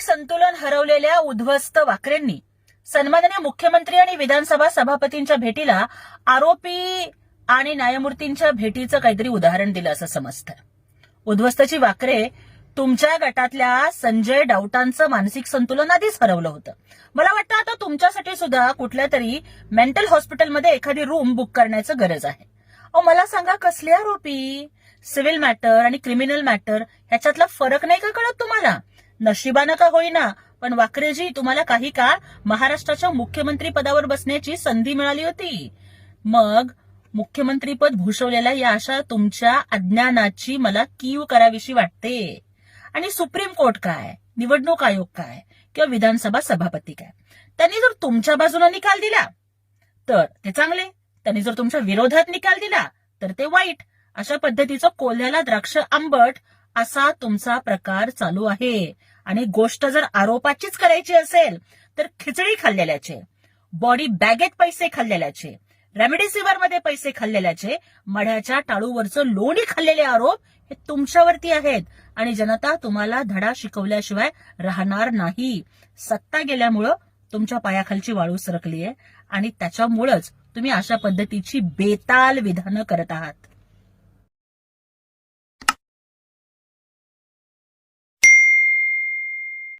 संतुलन हरवलेल्या उद्ध्वस्त वाकरेंनी सन्माननीय मुख्यमंत्री आणि विधानसभा सभापतींच्या भेटीला आरोपी आणि न्यायमूर्तींच्या भेटीचं काहीतरी उदाहरण दिलं असं समजतं. उद्ध्वस्तची वाकरे तुमच्या गटातल्या संजय डाऊटांचं मानसिक संतुलन आधीच हरवलं होतं. मला वाटतं आता तुमच्यासाठी सुद्धा कुठल्या तरी मेंटल हॉस्पिटलमध्ये एखादी रूम बुक करण्याचं गरज आहे. अहो मला सांगा कसले आरोपी? सिव्हिल मॅटर आणि क्रिमिनल मॅटर ह्याच्यातला फरक नाही का कळत तुम्हाला? नशिबानं का होईना? पण वाकरेजी तुम्हाला काही काळ महाराष्ट्राच्या मुख्यमंत्री पदावर बसण्याची संधी मिळाली होती. मग मुख्यमंत्रीपद भूषवलेल्या या अशा तुमच्या अज्ञानाची मला कीव करावीशी वाटते. आणि सुप्रीम कोर्ट काय? निवडणूक आयोग काय? किंवा विधानसभा सभापती काय? त्यांनी जर तुमच्या बाजूने निकाल दिला तर ते चांगले. त्यांनी जर तुमच्या विरोधात निकाल दिला तर ते वाईट. अशा पद्धतीचं कोल्ह्याला द्राक्ष आंबट असा तुमचा प्रकार चालू आहे. आणि गोष्ट जर आरोपाचीच करायची असेल तर खिचडी खाल्लेल्याचे बॉडी बॅगेत पैसे खाल्लेल्याचे रेमडेसिवीरमध्ये पैसे खाल्लेल्याचे मढ्याच्या टाळूवरचं लोणी खाल्लेले आरोप हे तुमच्यावरती आहेत. आणि जनता तुम्हाला धडा शिकवल्याशिवाय राहणार नाही. सत्ता गेल्यामुळं तुमच्या पायाखालची वाळू सरकली आहे आणि त्याच्यामुळंच तुम्ही अशा पद्धतीची बेताल विधानं करत आहात.